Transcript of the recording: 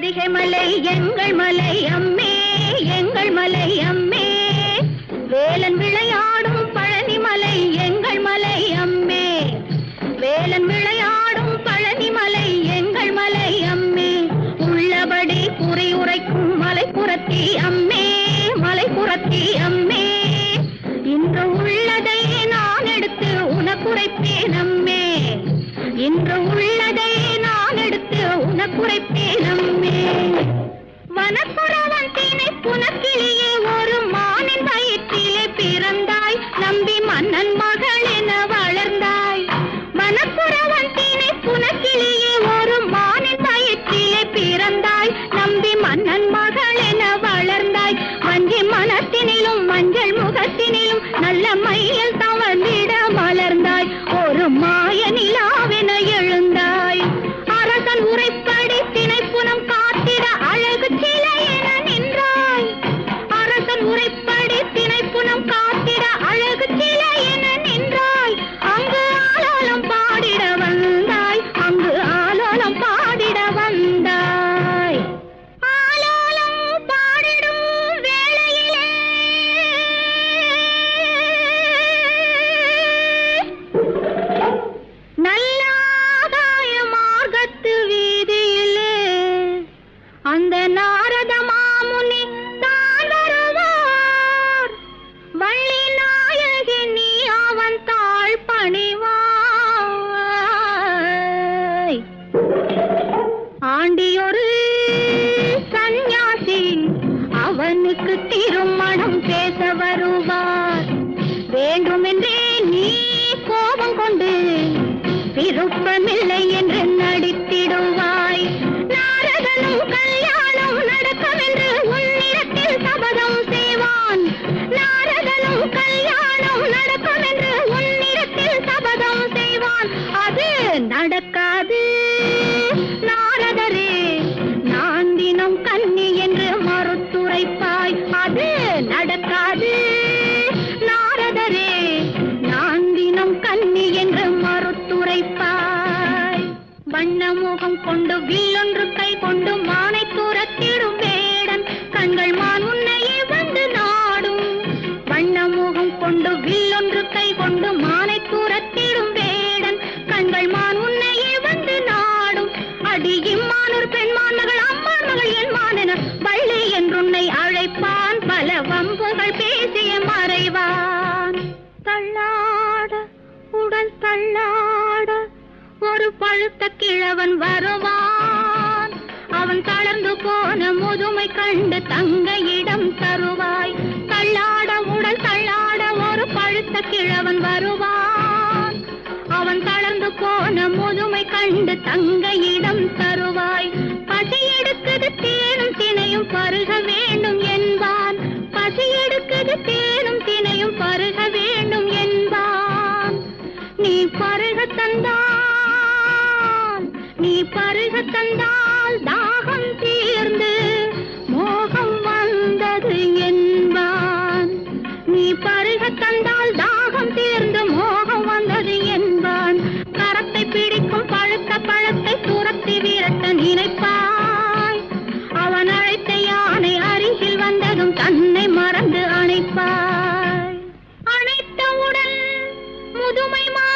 மலை எங்கள் மலை அம்மே எங்கள் மலை அம்மே. வேலன் விளையாடும் பழனி மலை எங்கள் மலை அம்மே. வேலன் விளையாடும் பழனி மலை எங்கள் மலை அம்மே. உள்ளபடி குறை உரைக்கும் மலைப்புறத்தி அம்மே மலைப்புறத்தி அம்மே. இன்று உள்ளதை நான் எடுத்து உனக்குரைப்பேன் அம்மே. இன்று உள்ளதை எடுத்து உனக்குரைப்பேன் வனப்புறவன் தினை புனக்கிளியே ஒரு மானின் வயிற்றிலே பிறந்தாய். நம்பி மன்னன் மகள் என வளர்ந்தாய். வனப்புறவன் தினை புனக்கிளியே ஒரு மானின் வயிற்றிலே பிறந்தாய். நம்பி மன்னன் மகள் என வளர்ந்தாய். வஞ்சி மனத்தினிலும் மஞ்சள் முகத்தினிலும் நல்ல மயில் ஆண்டியொரு சந்நியாசி அவனுக்கு திருமணம் பேச வருவார். வேண்டுமென்றே நீ கோபம் கொண்டு விருப்பமில்லை என்று நடித்திடுவாய். நாரதனும் கல்யாணம் நடக்கவென்று உன்னிடத்தில் சபதம் செய்வான். நாரதனும் கல்யாணம் நடக்கவென்று உன்னிடத்தில் சபதம் செய்வான். அது நடக்காது. நாரதரே பேசிய மறைவான். தள்ளாட உடல் தள்ளாட ஒரு பழுத்த கிழவன் வருவான். அவன் தளர்ந்து போன முதுமை கண்டு தங்க இடம் தருவாய். தள்ளாட உடல் தள்ளாட ஒரு பழுத்த கிழவன் வருவான். அவன் தளர்ந்து போன முதுமை கண்டு தங்க இடம் தருவாய். பசி எடுக்குது தேனும் திணையும் பருக வேண்டும் தந்தால் நீ பருக தந்தால் தாகம் தீர்ந்து மோகம் வந்தது என்பான். நீ பருக தந்தால் தாகம் தீர்ந்து மோகம் வந்தது என்பான். கரத்தை பிடிக்கும் பழுத்த பழத்தை துரத்தி விரட்ட நினைப்பாய். அவன் அழைத்த யானை அருகில் வந்ததும் தன்னை மறந்து அணைப்பாய். அணைத்தவுடன் முதுமை மா